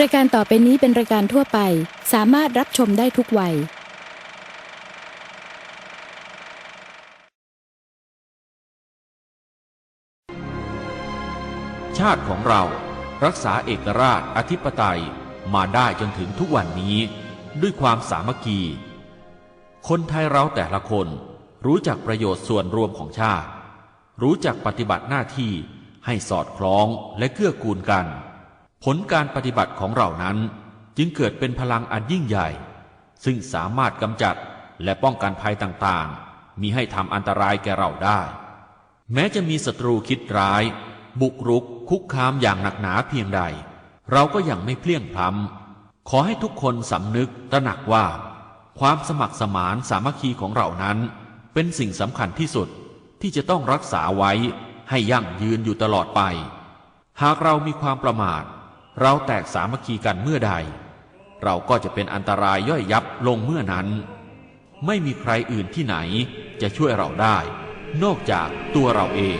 รายการต่อไปนี้เป็นรายการทั่วไป สามารถรับชมได้ทุกวัย ชาติของเรารักษาเอกราชอธิปไตยมาได้จนถึงทุกวันนี้ ด้วยความสามัคคี คนไทยเราแต่ละคนรู้จักประโยชน์ส่วนรวมของชาติ รู้จักปฏิบัติหน้าที่ให้สอดคล้องและเกื้อกูลกัน ผลการปฏิบัติของเรานั้นจึงเกิดเป็นพลังอันยิ่งใหญ่ ซึ่งสามารถกำจัดและป้องกันภัยต่างๆ มีให้ทำอันตรายแก่เราได้ แม้จะมีศัตรูคิดร้าย บุกรุกคุกคามอย่างหนักหนาเพียงใด เราก็ยังไม่เพลียงพล้ำขอให้ทุกคนสำนึกตระหนักว่า ความสมัครสมานสามัคคีของเรานั้น เป็นสิ่งสำคัญที่สุดที่จะต้องรักษาไว้ให้ยั่งยืนอยู่ตลอดไป หากเรามีความประมาท เราแตกสามัคคีกันเมื่อใด เราก็จะเป็นอันตรายย่อยยับลงเมื่อนั้น ไม่มีใครอื่นที่ไหนจะช่วยเราได้ นอกจากตัวเราเอง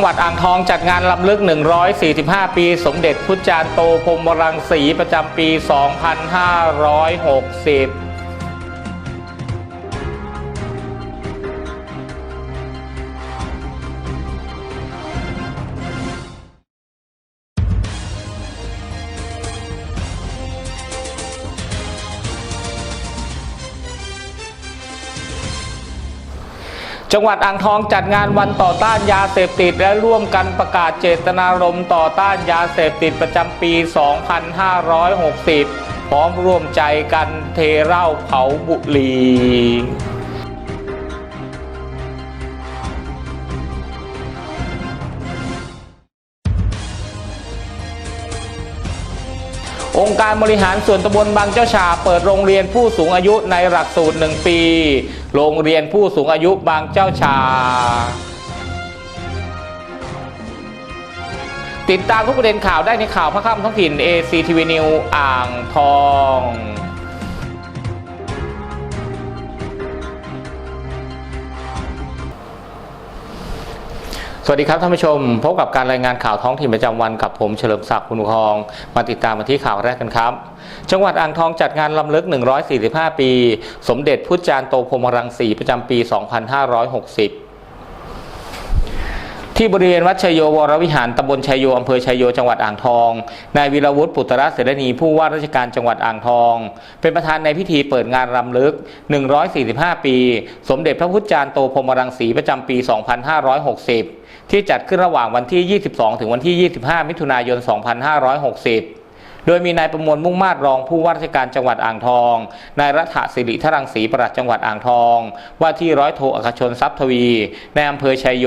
งหวัดอ่างทองจัดงานลำลึก 145 ปี สมเด็จพุทธจารย์โตพรหมรังสีประจำปี 2560 จังหวัดอ่างทองจัดงานวันต่อต้านยาเสพติด และร่วมกันประกาศเจตนารมณ์ต่อต้านยาเสพติดประจำปี 2560 พร้อมร่วมใจกันเทเหล้าเผาบุหรี่ องค์การบริหารส่วนตำบลบางเจ้าชา เปิดโรงเรียนผู้สูงอายุในหลักสูตร 1 ปี โรงเรียนผู้สูงอายุบางเจ้าชา ติดตามทุกประเด็นข่าวได้ในข่าวพระค่ำท้องถิ่น ACTV News อ่างทอง สวัสดีครับท่านผู้ชม พบกับการรายงานข่าวท้องถิ่นประจำวันกับผมเฉลิมศักดิ์คุณทองมาติดตามมาที่ข่าวแรกกันครับ จังหวัดอ่างทองจัดงานลำลึก 145 ปี สมเด็จพุทธจารย์โตพรมรังสีประจำปี 2560ที่บริเวณวัดชัยโยวรวิหารตำบลชัยโยอำเภอชัยโยจังหวัดอ่างทอง นายวีรวุฒิปุตระเสรณีผู้ว่าราชการจังหวัดอ่างทอง เป็นประธานในพิธีเปิดงานรำลึก 145 ปี สมเด็จพระพุทธจารย์โตพรมรังสีประจำปี 2560 ที่จัดขึ้นระหว่างวันที่ 22 ถึงวันที่ 25 มิถุนายน 2560โดยมีนายประมวลมุ่งมาตรรองผู้ว่าราชการจังหวัดอ่างทอง นายรัฐศิริทรังสีปลัดจังหวัดอ่างทอง ว่าที่ร้อยโทอัคชนทรัพย์ทวีในอำเภอชัยโย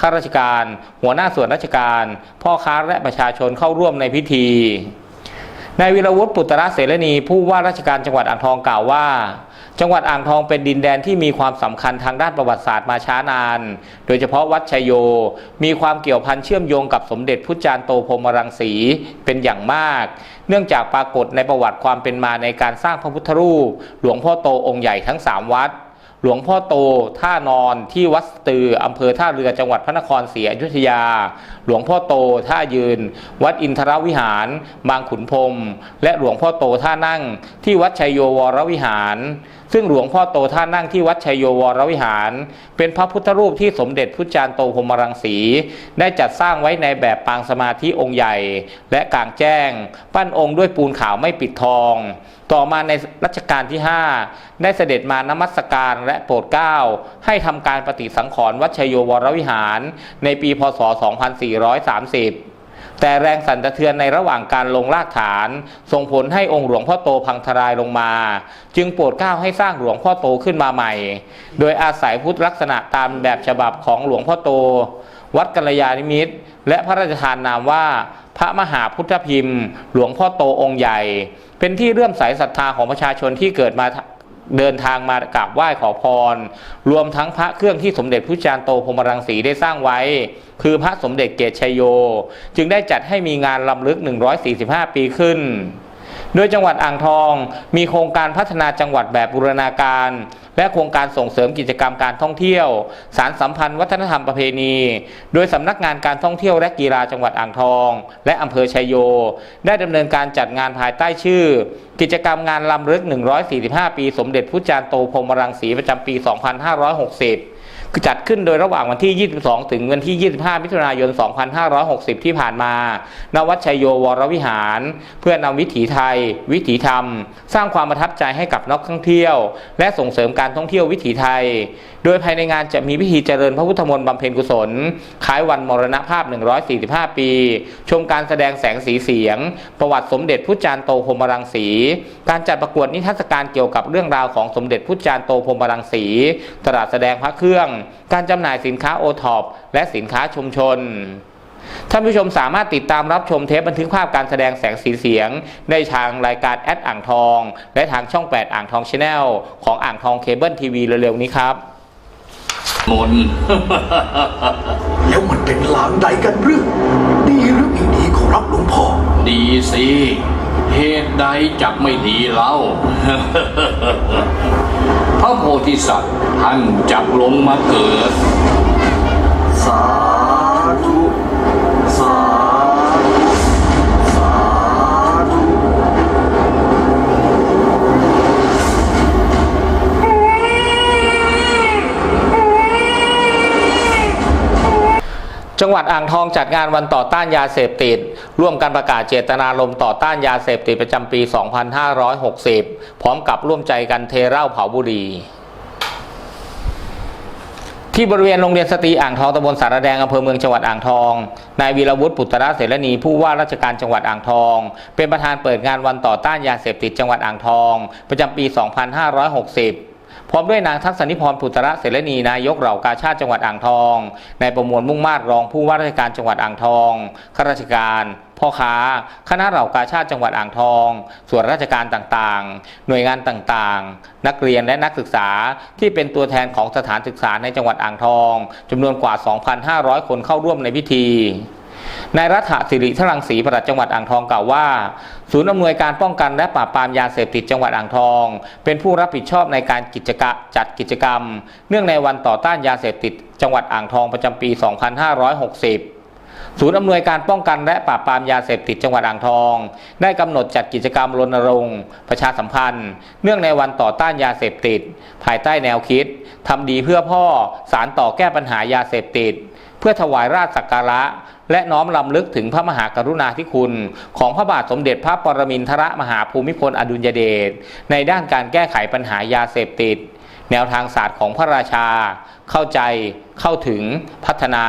ข้าราชการ หัวหน้าส่วนราชการ พ่อค้าและประชาชนเข้าร่วมในพิธี นายวิรวุฒิปุตระเสรณีผู้ว่าราชการจังหวัดอ่างทองกล่าวว่า จังหวัดอ่างทองเป็นดินแดนที่มีความสำคัญทางด้านประวัติศาสตร์มาช้านาน โดยเฉพาะวัดชยโย มีความเกี่ยวพันเชื่อมโยงกับสมเด็จพุทธจารย์โตพรหมรังสีเป็นอย่างมาก เนื่องจากปรากฏในประวัติความเป็นมาในการสร้างพระพุทธรูป หลวงพ่อโตองค์ใหญ่ทั้งสามวัด หลวงพ่อโตท่านอนที่วัดตืออำเภอท่าเรือจังหวัดพระนครศรีอยุธยา หลวงพ่อโตท่ายืน วัดอินทรวิหาร บางขุนพรมและหลวงพ่อโตท่านั่ง ที่วัดชัยโยวรวิหาร ซึ่งหลวงพ่อโตท่านนั่งที่วัดชัยโยวรวิหาร เป็นพระพุทธรูปที่สมเด็จพุทธจารย์โตพรมรังสี ได้จัดสร้างไว้ในแบบปางสมาธิองค์ใหญ่ และกลางแจ้ง ปั้นองค์ด้วยปูนขาวไม่ปิดทอง ต่อมาในรัชกาลที่ 5 ได้เสด็จมานมัสการและโปรดเกล้าให้ทำการปฏิสังขรณ์วัดชัยโยวรวิหาร ในปีพศ 2430 แต่แรงสั่นสะเทือนในระหว่างการลงรากฐาน ส่งผลให้องค์หลวงพ่อโตพังทลายลงมา จึงโปรดเกล้าให้สร้างหลวงพ่อโตขึ้นมาใหม่ โดยอาศัยพุทธลักษณะตามแบบฉบับของหลวงพ่อโต วัดกัลยาณิมิตร และพระราชทานนามว่าพระมหาพุทธพิมพ์ หลวงพ่อโตองค์ใหญ่ เป็นที่เลื่อมใสศรัทธาของประชาชนที่เกิดมา เดินทางมากราบไหว้ขอพร รวมทั้งพระเครื่องที่สมเด็จพระจารย์โตพรมรังสีได้สร้างไว้ คือพระสมเด็จเกศชยโย จึงได้จัดให้มีงานลำลึก 145 ปีขึ้น โดยจังหวัดอ่างทองมีโครงการพัฒนาจังหวัดแบบบูรณาการ และโครงการส่งเสริมกิจกรรมการท่องเที่ยว สารสัมพันธ์วัฒนธรรมประเพณี โดยสำนักงานการท่องเที่ยวและกีฬาจังหวัดอ่างทอง และอำเภอชัยโย ได้ดำเนินการจัดงานภายใต้ชื่อ กิจกรรมงานลำลึก 145 ปี สมเด็จพระจารย์โตพรมรังสีประจำปี 2560 จัดขึ้นโดยระหว่างวันที่ 22 ถึงวันที่ 25 มิถุนายน 2560 ที่ผ่านมา ณ วัดชัยโยวรวิหาร เพื่อนำวิถีไทย วิถีธรรม สร้างความประทับใจให้กับนักท่องเที่ยว และส่งเสริมการท่องเที่ยววิถีไทย โดยภายในงานจะมีพิธีเจริญพระพุทธมนต์บำเพ็ญกุศล คล้ายวันมรณภาพ 145 ปี ชมการแสดงแสงสีเสียง ประวัติสมเด็จพุทธจารย์โตพรมรังสี การจัดประกวดนิทรรศการเกี่ยวกับเรื่องราวของสมเด็จพุทธจารย์โตพรมรังสี ตลาดแสดงพระเครื่องการจำหน่ายสินค้าโอท็อปและสินค้าชุมชนท่านผู้ชมสามารถติดตามรับชมเทปบันทึกภาพการแสดงแสงสีเสียง ได้ทางรายการแอดอ่างทอง และทางช่อง 8 อ่างทองชาแนลของอ่างทองเคเบิลทีวีเร็วๆนี้ครับมนต์แล้วมันเป็นลางใดกันหรือดีหรือไม่ดีขอรับหลวงพ่อ ดีสิ เหตุใดจักไม่ดีเล่า พระโพธิสัตว์ท่านจักลงมาเกิด สาธุ สาธุ สาธุ จังหวัดอ่างทองจัดงานวันต่อต้านยาเสพติด ร่วมกันประกาศเจตนารมณ์ต่อต้านยาเสพติดประจำปี 2560 พร้อมกับร่วมใจกันเทเหล้าเผาบุหรี่ที่บริเวณโรงเรียนสตรีอ่างทองตำบลสารแดงอำเภอเมืองจังหวัดอ่างทอง นายวีรวุฒิปุตตระเสรณีผู้ว่าราชการจังหวัดอ่างทอง เป็นประธานเปิดงานวันต่อต้านยาเสพติดจังหวัดอ่างทอง ประจำปี 2560 พร้อมด้วยนางทักษณิพรปุตระเสรณีนายกเหล่ากาชาติจังหวัดอ่างทองนายประมวลมุ่งมาตรรองผู้ว่าราชการจังหวัดอ่างทองข้าราชการพ่อค้า คณะเหล่ากาชาติจังหวัดอ่างทอง ส่วนราชการต่างๆ หน่วยงานต่างๆ นักเรียนและนักศึกษาที่เป็นตัวแทนของสถานศึกษาในจังหวัดอ่างทองจำนวนกว่า 2,500 คนเข้าร่วมในพิธีนายรัฐศิริทรังสีปลัดจังหวัดอ่างทองกล่าวว่า ศูนย์อำนวยการป้องกันและปราบปรามยาเสพติดจังหวัดอ่างทอง เป็นผู้รับผิดชอบในการกิจกะจัดกิจกรรม เนื่องในวันต่อต้านยาเสพติดจังหวัดอ่างทองประจำปี 2560ศูนย์อำนวยการป้องกันและปราบปรามยาเสพติดจังหวัดอ่างทอง ได้กำหนดจัดกิจกรรมรณรงค์ประชาสัมพันธ์ เนื่องในวันต่อต้านยาเสพติด ภายใต้แนวคิดทำดีเพื่อพ่อสารต่อแก้ปัญหายาเสพติด เพื่อถวายราชสักการะ และน้อมลำลึกถึงพระมหากรุณาธิคุณ ของพระบาทสมเด็จพระปรมินทรมหาภูมิพลอดุลยเดชในด้านการแก้ไขปัญหายาเสพติด แนวทางศาสตร์ของพระราชา เข้าใจเข้าถึงพัฒนา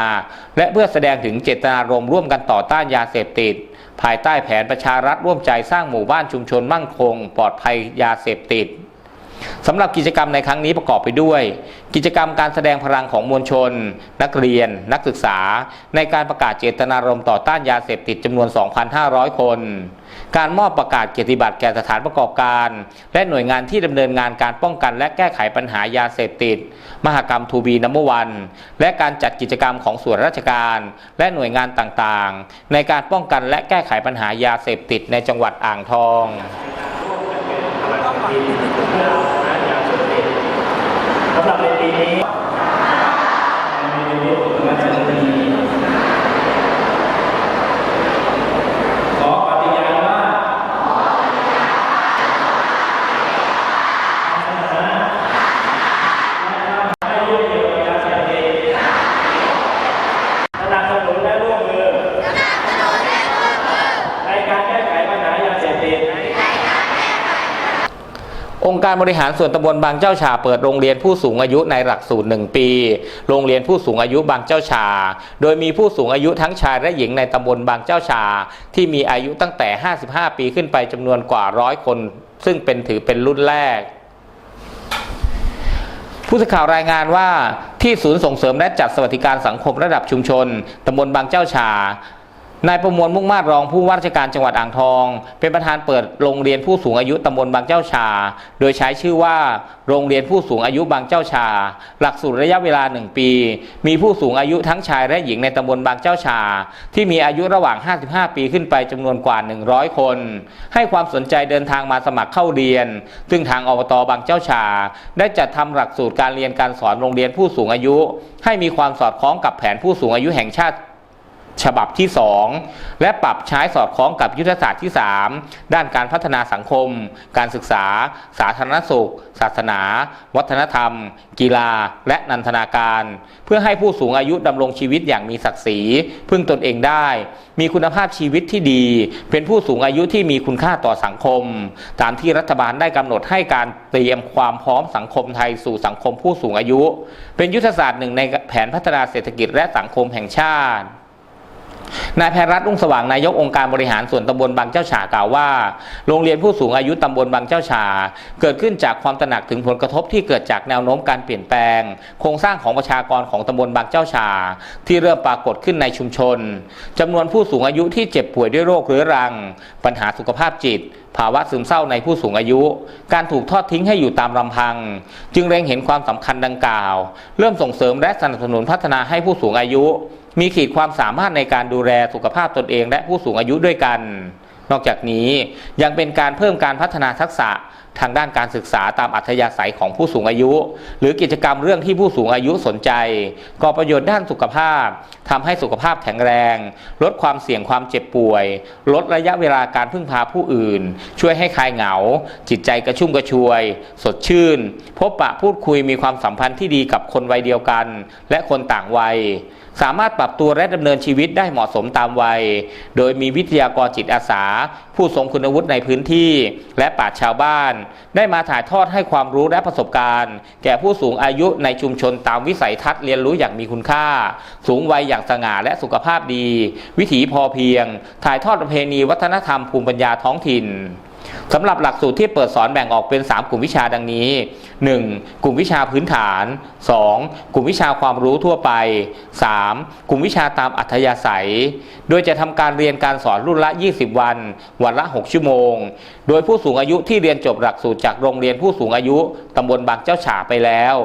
และเพื่อแสดงถึงเจตนารมณ์ร่วมกันต่อต้านยาเสพติด ภายใต้แผนประชารัฐร่วมใจสร้างหมู่บ้านชุมชนมั่งคง ปลอดภัยยาเสพติด สำหรับกิจกรรมในครั้งนี้ประกอบไปด้วย กิจกรรมการแสดงพลังของมวลชน นักเรียน นักศึกษา ในการประกาศเจตนารมณ์ต่อต้านยาเสพติดจำนวน 2,500 คน การมอบประกาศเกียรติบัตรแก่สถานประกอบการ และหน่วยงานที่ดำเนินงานการป้องกัน และแก้ไขปัญหายาเสพติด มหกรรมทูบีนัมวันและการจัดกิจกรรมของส่วนราชการ และหน่วยงานต่างๆ ในการป้องกันและแก้ไขปัญหายาเสพติดในจังหวัดอ่างทองสำ หรับในปีนี้มันจะมีขอปฏิญาณว่าให้ยุ่งเกี่ยวกับยาเสพติดสนับสนุนและร่วมมือในการแก้ไขปัญหายาเสพติด องค์ องค์ การบริหารส่วนตำบลบางเจ้าฉาเปิดโรงเรียนผู้สูงอายุในหลักสูตร 1 ปี โรงเรียนผู้สูงอายุบางเจ้าฉาโดยมีผู้สูงอายุทั้งชายและหญิงในตำบลบางเจ้าฉาที่มีอายุตั้งแต่ 55 ปีขึ้นไปจำนวนกว่าร้อยคน ซึ่งเป็นถือเป็นรุ่นแรกผู้สื่อข่าวรายงานว่าที่ศูนย์ส่งเสริมและจัดสวัสดิการสังคมระดับชุมชนตำบลบางเจ้าฉา นายประมวลมุ่งมาตรรองผู้ว่าราชการจังหวัดอ่างทอง เป็นประธานเปิดโรงเรียนผู้สูงอายุตำบลบางเจ้าชา โดยใช้ชื่อว่าโรงเรียนผู้สูงอายุบางเจ้าชา หลักสูตรระยะเวลา 1 ปี มีผู้สูงอายุทั้งชายและหญิงในตำบลบางเจ้าชา ที่มีอายุระหว่าง 55 ปีขึ้นไปจำนวนกว่า 100 คน ให้ความสนใจเดินทางมาสมัครเข้าเรียน ซึ่งทางอบตบางเจ้าชา ได้จัดทำหลักสูตรการเรียนการสอนโรงเรียนผู้สูงอายุ ให้มีความสอดคล้องกับแผนผู้สูงอายุแห่งชาติ ฉบับที่ 2 และปรับใช้สอดคล้องกับยุทธศาสตร์ที่ 3 ด้านการพัฒนาสังคม การศึกษา สาธารณสุข ศาสนา วัฒนธรรม กีฬา และนันทนาการ เพื่อให้ผู้สูงอายุดำรงชีวิตอย่างมีศักดิ์ศรี พึ่งตนเองได้ มีคุณภาพชีวิตที่ดี เป็นผู้สูงอายุที่มีคุณค่าต่อสังคม ตามที่รัฐบาลได้กำหนดให้การเตรียมความพร้อมสังคมไทยสู่สังคมผู้สูงอายุ เป็นยุทธศาสตร์หนึ่งในแผนพัฒนาเศรษฐกิจและสังคมแห่งชาติ นายแพรรัตน์รุ่งสว่างนายกองค์การบริหารส่วนตำบลบางเจ้าฉากล่าวว่า โรงเรียนผู้สูงอายุตำบลบางเจ้าฉา เกิดขึ้นจากความตระหนักถึงผลกระทบที่เกิดจากแนวโน้มการเปลี่ยนแปลง โครงสร้างของประชากรของตำบลบางเจ้าฉา ที่เริ่มปรากฏขึ้นในชุมชนจำนวนผู้สูงอายุที่เจ็บป่วยด้วยโรคเรื้อรัง ปัญหาสุขภาพจิต ภาวะซึมเศร้าในผู้สูงอายุ การถูกทอดทิ้งให้อยู่ตามลำพัง จึงเล็งเห็นความสำคัญดังกล่าว เริ่มส่งเสริมและสนับสนุนพัฒนาให้ผู้สูงอายุ มีขีดความสามารถในการดูแลสุขภาพตนเอง และผู้สูงอายุด้วยกัน นอกจากนี้ยังเป็นการเพิ่มการพัฒนาทักษะทางด้านการศึกษาตามอัธยาศัยของผู้สูงอายุ หรือกิจกรรมเรื่องที่ผู้สูงอายุสนใจก่อประโยชน์ด้านสุขภาพทำให้สุขภาพแข็งแรง ลดความเสี่ยงความเจ็บป่วย ลดระยะเวลาการพึ่งพาผู้อื่น ช่วยให้คลายเหงา จิตใจกระชุ่มกระชวย สดชื่น พบปะพูดคุยมีความสัมพันธ์ที่ดีกับคนวัยเดียวกัน และคนต่างวัยสามารถปรับตัวและดำเนินชีวิตได้เหมาะสมตามวัย โดยมีวิทยากรจิตอาสา ผู้ทรงคุณวุฒิในพื้นที่ และปราชาวบ้าน ได้มาถ่ายทอดให้ความรู้และประสบการณ์ แก่ผู้สูงอายุในชุมชนตามวิสัยทัศน์เรียนรู้อย่างมีคุณค่า สูงวัยอย่างสง่าและสุขภาพดี วิถีพอเพียง ถ่ายทอดประเพณีวัฒนธรรมภูมิปัญญาท้องถิ่น สำหรับหลักสูตรที่เปิดสอนแบ่งออกเป็น 3 กลุ่มวิชาดังนี้ 1. กลุ่มวิชาพื้นฐาน 2. กลุ่มวิชาความรู้ทั่วไป 3. กลุ่มวิชาตามอัธยาศัย โดยจะทำการเรียนการสอนรุ่นละ 20 วัน วันละ 6 ชั่วโมง โดยผู้สูงอายุที่เรียนจบหลักสูตรจากโรงเรียนผู้สูงอายุตำบลบางเจ้าฉาไปแล้ว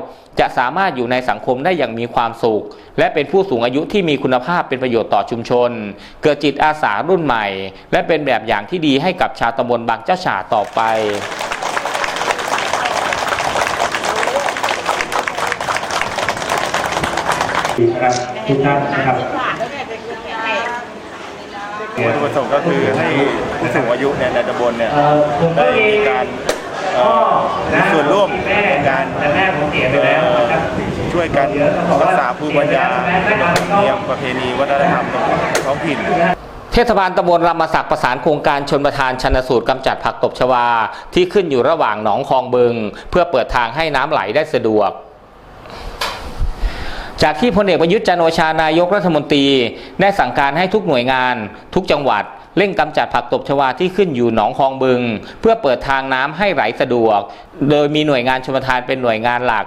จะสามารถอยู่ในสังคมได้อย่างมีความสุข และเป็นผู้สูงอายุที่มีคุณภาพเป็นประโยชน์ต่อชุมชน เกิดจิตอาสารุ่นใหม่ และเป็นแบบอย่างที่ดีให้กับชาวตำบลบางเจ้าฉาต่อไปนะครับทุกท่านนะครับวัตถุประสงค์ก็คือให้ผู้สูงอายุเนี่ยในตำบลเนี่ยเอ่อผมก็ได้มีมีการเอ่พ่ออมีนะ ส่วนร่วมในการแต่แม่ผมเสียไปแล้วช่วยกันรักษาภูมิปัญญาเนียมประเพณีวัฒนธรรมของท้องถิ่นเทศบาลตำบลรามศักดิ์ประสานโครงการชนประทานชันสูตรกำจัดผักตบชวา ที่ขึ้นอยู่ระหว่างหนองคลองบึง เพื่อเปิดทางให้น้ำไหลได้สะดวกจากที่พลเอกประยุทธ์จันโอชานายกรัฐมนตรี ได้สั่งการให้ทุกหน่วยงาน ทุกจังหวัด เร่งกำจัดผักตบชวาที่ขึ้นอยู่หนองคลองบึง เพื่อเปิดทางน้ำให้ไหลสะดวก โดยมีหน่วยงานชลประทานเป็นหน่วยงานหลัก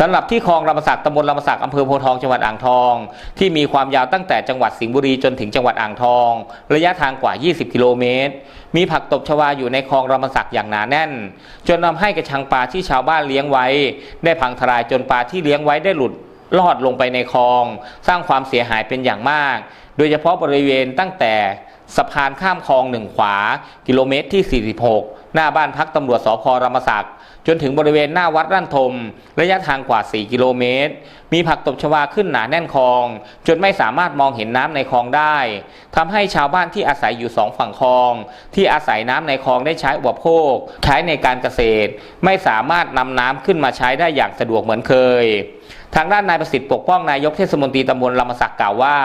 สำหรับที่คลองลำศักตำบลลำศักอำเภอโพทองจังหวัดอ่างทอง ที่มีความยาวตั้งแต่จังหวัดสิงห์บุรีจนถึงจังหวัดอ่างทอง ระยะทางกว่า 20 กิโลเมตร มีผักตบชวาอยู่ในคลองลำศักอย่างหนาแน่น จนทำให้กระชังปลาที่ชาวบ้านเลี้ยงไว้ ได้พังทลายจนปลาที่เลี้ยงไว้ได้หลุดลอดลงไปในคลอง สร้างความเสียหายเป็นอย่างมาก โดยเฉพาะบริเวณตั้งแต่ สะพานข้ามคลองหนึ่งขวา กิโลเมตรที่ 46 หน้าบ้านพักตำรวจสพรมศักดิ์จนถึงบริเวณหน้าวัดรั่นทม ระยะทางกว่า 4 กิโลเมตร มีผักตบชวาขึ้นหนาแน่นคลอง จนไม่สามารถมองเห็นน้ำในคลองได้ ทำให้ชาวบ้านที่อาศัยอยู่สองฝั่งคลอง ที่อาศัยน้ำในคลองได้ใช้อุปโภค ใช้ในการเกษตร ไม่สามารถนำน้ำขึ้นมาใช้ได้อย่างสะดวกเหมือนเคยทางด้านนายประสิทธิ์ปกป้องนายกเทศมนตรีตำบลลำสักกล่าวว่า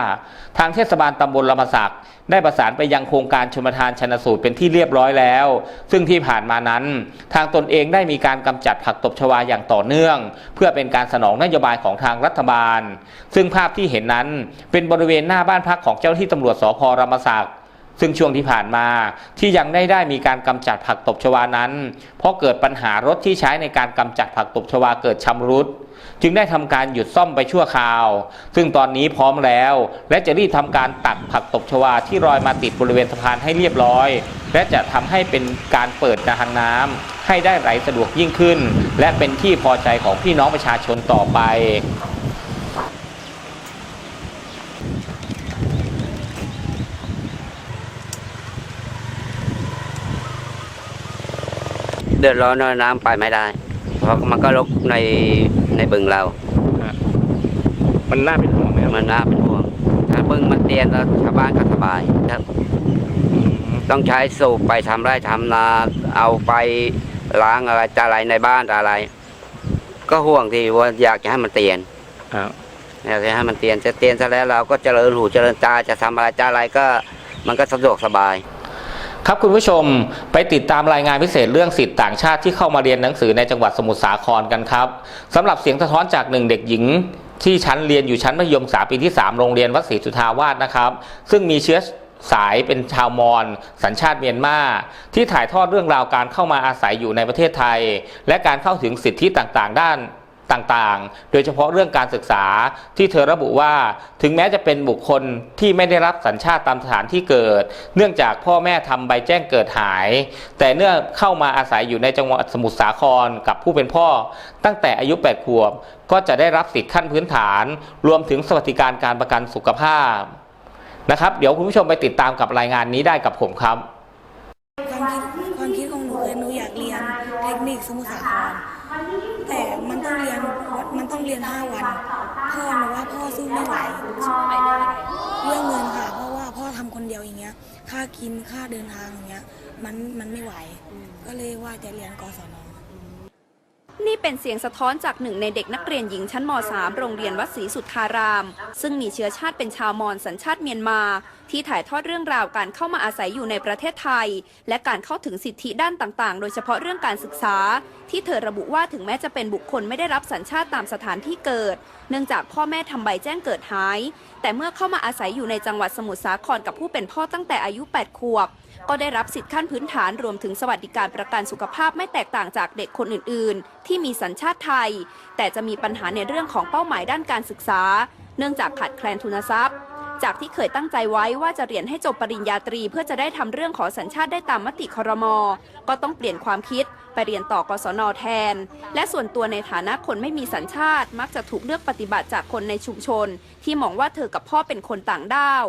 ทางเทศบาลตำบลลำสัก ได้ประสานไปยังโครงการชมทานชนสูตรเป็นที่เรียบร้อยแล้ว ซึ่งที่ผ่านมานั้น ทางตนเองได้มีการกำจัดผักตบชวาอย่างต่อเนื่อง เพื่อเป็นการสนองนโยบายของทางรัฐบาล ซึ่งภาพที่เห็นนั้นเป็นบริเวณหน้าบ้านพักของเจ้าหน้าที่ตำรวจสพรามศักดิ์ ซึ่งช่วงที่ผ่านมาที่ยังได้ได้มีการกำจัดผักตบชวานั้น เพราะเกิดปัญหารถที่ใช้ในการกำจัดผักตบชวาเกิดชำรุดจึงได้ทำการหยุดซ่อมไปชั่วคราว ซึ่งตอนนี้พร้อมแล้ว และจะรีบทำการตัดผักตบชวาที่รอยมาติดบริเวณสะพานให้เรียบร้อย และจะทำให้เป็นการเปิดทางน้ำให้ได้ไหลสะดวกยิ่งขึ้น และเป็นที่พอใจของพี่น้องประชาชนต่อไป เดือดร้อนว่าน้ำไปไม่ได้ เพราะมันก็ลกในในบึงเรา มันน่าเป็นห่วงไหมครับมันน่าเป็นห่วง ถ้าบึงมันเตียนแล้วชาวบ้านก็สบายครับ ต้องใช้สูบไปทำไร่ทำนาเอาไปล้างอะไรจะอะไรในบ้านจะอะไร ก็ห่วงที่ว่าอยากจะให้มันเตียนครับอยากจะให้มันเตียนจะเตียนซะแล้วเราก็เจริญหูเจริญตาจะทำอะไรจะอะไรก็มันก็สะดวกสบาย ครับคุณผู้ชมไปติดตามรายงานพิเศษเรื่องสิทธิต่างชาติที่เข้ามาเรียนหนังสือในจังหวัดสมุทรสาครกันครับสำหรับเสียงสะท้อนจากหนึ่งเด็กหญิงที่ชั้นเรียนอยู่ชั้นมัธยมศึกษาปีที่ 3 โรงเรียนวัดศรีสุทาวาสนะครับ ซึ่งมีเชื้อสายเป็นชาวมอญสัญชาติเมียนมาที่ถ่ายทอดเรื่องราวการเข้ามาอาศัยอยู่ในประเทศไทย และการเข้าถึงสิทธิต่างๆ ด้าน ต่างๆ โดยเฉพาะเรื่องการศึกษาที่เธอระบุว่า ถึงแม้จะเป็นบุคคลที่ไม่ได้รับสัญชาติตามสถานที่เกิด เนื่องจากพ่อแม่ทำใบแจ้งเกิดหาย แต่เนื่องเข้ามาอาศัยอยู่ในจังหวัดสมุทรสาครกับผู้เป็นพ่อ ตั้งแต่อายุ 8 ขวบ ก็จะได้รับสิทธิขั้นพื้นฐาน รวมถึงสวัสดิการการประกันสุขภาพนะครับ เดี๋ยวคุณผู้ชมไปติดตามกับรายงานนี้ได้กับผมครับความคิดความคิดของหนูคือหนูอยากเรียนเทคนิคสมุทรสาคร แต่มันต้องเรียนมันต้องเรียนห้าวัน พ่อหนูว่าพ่อสู้ไม่ไหวเรื่องเงินค่ะ เพราะว่าพ่อทำคนเดียวอย่างเงี้ย ค่ากินค่าเดินทางอย่างเงี้ย มันมันไม่ไหว ก็เลยว่าจะเรียนกศน นี่เป็นเสียงสะท้อนจากหนึ่งในเด็กนักเรียนหญิงชั้นม .3 โรงเรียนวัดศรีสุทธาราม ซึ่งมีเชื้อชาติเป็นชาวมอญสัญชาติเมียนมา ที่ถ่ายทอดเรื่องราวการเข้ามาอาศัยอยู่ในประเทศไทย และการเข้าถึงสิทธิด้านต่างๆ โดยเฉพาะเรื่องการศึกษา ที่เธอระบุว่าถึงแม้จะเป็นบุคคลไม่ได้รับสัญชาติตามสถานที่เกิด เนื่องจากพ่อแม่ทำใบแจ้งเกิดหาย แต่เมื่อเข้ามาอาศัยอยู่ในจังหวัดสมุทรสาครกับผู้เป็นพ่อตั้งแต่อายุ 8 ขวบ ก็ได้รับสิทธิขั้นพื้นฐานรวมถึงสวัสดิการประกันสุขภาพไม่แตกต่างจากเด็กคนอื่น ๆ ที่มีสัญชาติไทย แต่จะมีปัญหาในเรื่องของเป้าหมายด้านการศึกษา เนื่องจากขาดแคลนทุนทรัพย์ จากที่เคยตั้งใจไว้ว่าจะเรียนให้จบปริญญาตรีเพื่อจะได้ทำเรื่องขอสัญชาติได้ตามมติครม ก็ต้องเปลี่ยนความคิดไปเรียนต่อกศนแทน และส่วนตัวในฐานะคนไม่มีสัญชาติ มักจะถูกเลือกปฏิบัติจากคนในชุมชน ที่มองว่าเธอกับพ่อเป็นคนต่างด้าว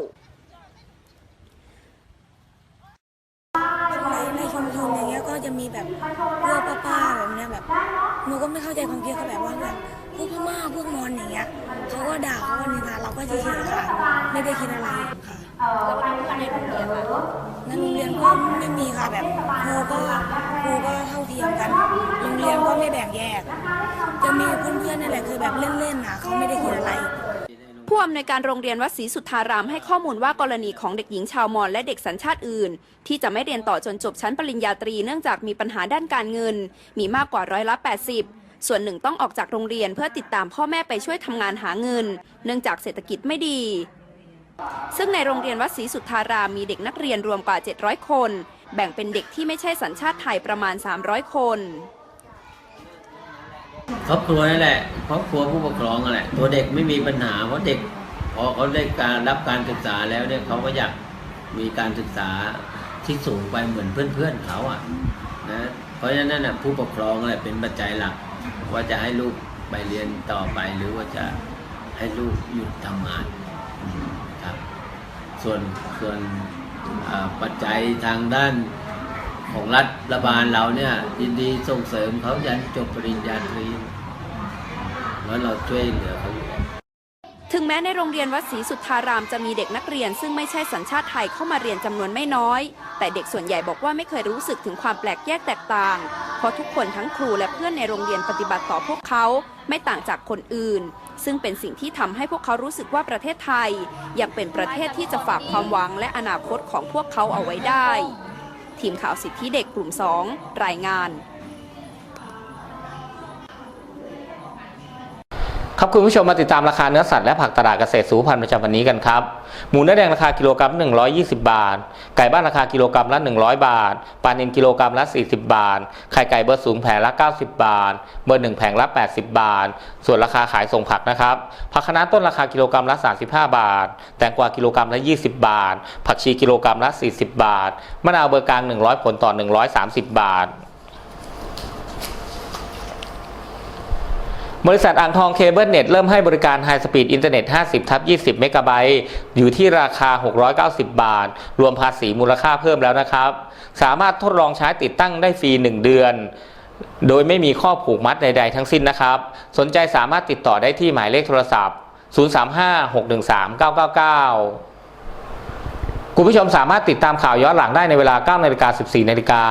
ในในชุมชนอย่างเงี้ยก็จะมีแบบพวกป้าๆแบบเนี้ยแบบหนูก็ไม่เข้าใจความคิดเขาแบบว่าแบบพวกพม่าพวกมอญอย่างเงี้ยเขาก็ด่าเขาก็นินทาเราก็เฉยๆค่ะไม่ได้คิดอะไรค่ะในโรงเรียนก็ไม่มีค่ะแบบครูก็ครูก็เท่าเทียมกันโรงเรียนก็ไม่แบ่งแยก จะมีเพื่อนๆนี่แหละคือแบบเล่นๆนะเขาไม่ได้คิดอะไร ผู้อำนวยการโรงเรียนวัดศรีสุทธารามให้ข้อมูลว่ากรณีของเด็กหญิงชาวมอญและเด็กสัญชาติอื่น ที่จะไม่เรียนต่อจนจบชั้นปริญญาตรีเนื่องจากมีปัญหาด้านการเงิน มีมากกว่าร้อยละ 80 ส่วนหนึ่งต้องออกจากโรงเรียนเพื่อติดตามพ่อแม่ไปช่วยทำงานหาเงิน เนื่องจากเศรษฐกิจไม่ดี ซึ่งในโรงเรียนวัดศรีสุทธารามมีเด็กนักเรียนรวมกว่า 700 คน แบ่งเป็นเด็กที่ไม่ใช่สัญชาติไทยประมาณ 300 คน ครอบครัวนั่นแหละครอบครัวผู้ปกครองนั่นแหละ ตัวเด็กไม่มีปัญหาเพราะเด็กพอเขาได้การรับการศึกษาแล้วเนี่ยเขาก็อยากมีการศึกษาที่สูงไปเหมือนเพื่อนๆเขาอะนะเพราะฉะนั้นน่ะผู้ปกครองนั่นแหละเป็นปัจจัยหลัก ว่าจะให้ลูกไปเรียนต่อไปหรือว่าจะให้ลูกหยุดทำงานอืมครับ ส่วนส่วนปัจจัยทางด้าน ของรัฐบาลเราเนี่ยยินดีส่งเสริมเขายันจบปริญญาตรีแล้วเราช่วยเหลือเขาอยู่ถึงแม้ในโรงเรียนวัดศรีสุทธารามจะมีเด็กนักเรียน ซึ่งไม่ใช่สัญชาติไทยเข้ามาเรียนจำนวนไม่น้อย แต่เด็กส่วนใหญ่บอกว่าไม่เคยรู้สึกถึงความแปลกแยกแตกต่าง เพราะทุกคนทั้งครูและเพื่อนในโรงเรียนปฏิบัติต่อพวกเขาไม่ต่างจากคนอื่น ซึ่งเป็นสิ่งที่ทำให้พวกเขารู้สึกว่าประเทศไทย ยังเป็นประเทศที่จะฝากความหวังและอนาคตของพวกเขาเอาไว้ได้ ทีมข่าวสิทธิเด็กกลุ่ม 2 รายงาน ครับคุณผู้ชมมาติดตามราคาเนื้อสัตว์และผักตลาดเกษตรสูงพันธ์ประจำวันนี้กันครับ หมูเนื้อแดงราคากิโลกรัม120 บาท ไก่บ้านราคากิโลกรัมละ 100 บาท ปลาเนิลกิโลกรัมละ 40 บาท ไข่ไก่เบอร์สูงแผงละ 90 บาท เบอร์หนึ่งแผงละ 80 บาท ส่วนราคาขายส่งผักนะครับ ผักคะน้าต้นราคากิโลกรัมละ 35 บาท แตงกวากิโลกรัมละ 20 บาท ผักชีกิโลกรัมละ 40 บาท มะนาวเบอร์กลาง 100 ผลต่อ 130 บาท บริษัทอ่างทองเคเบิลเน็ตเริ่มให้บริการไฮสปีดอินเทอร์เน็ต 50 ทับ 20 เมกะไบต์อยู่ที่ราคา 690 บาท รวมภาษีมูลค่าเพิ่มแล้วนะครับ สามารถทดลองใช้ติดตั้งได้ฟรี 1 เดือน โดยไม่มีข้อผูกมัดใด ๆ ทั้งสิ้นนะครับ สนใจสามารถติดต่อได้ที่หมายเลขโทรศัพท์ 035-613-999 คุณผู้ชมสามารถติดตามข่าวย้อนหลังได้ในเวลา9นาฬิกา14นาฬิกา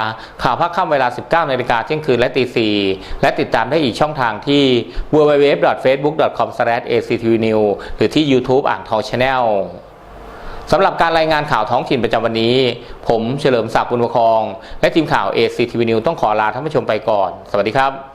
ข่าวภาคค่ำเวลา 19นาฬิกาเที่ยงคืนและตี4และติดตามได้อีกช่องทางที่ www.facebook.com/actvnews หรือที่ YouTube อ่างทอง Channel สำหรับการรายงานข่าวท้องถิ่นประจำวันนี้ ผมเฉลิมศักดิ์บุญประคอง และทีมข่าว ACTV News ต้องขอลาท่านผู้ชมไปก่อน สวัสดีครับ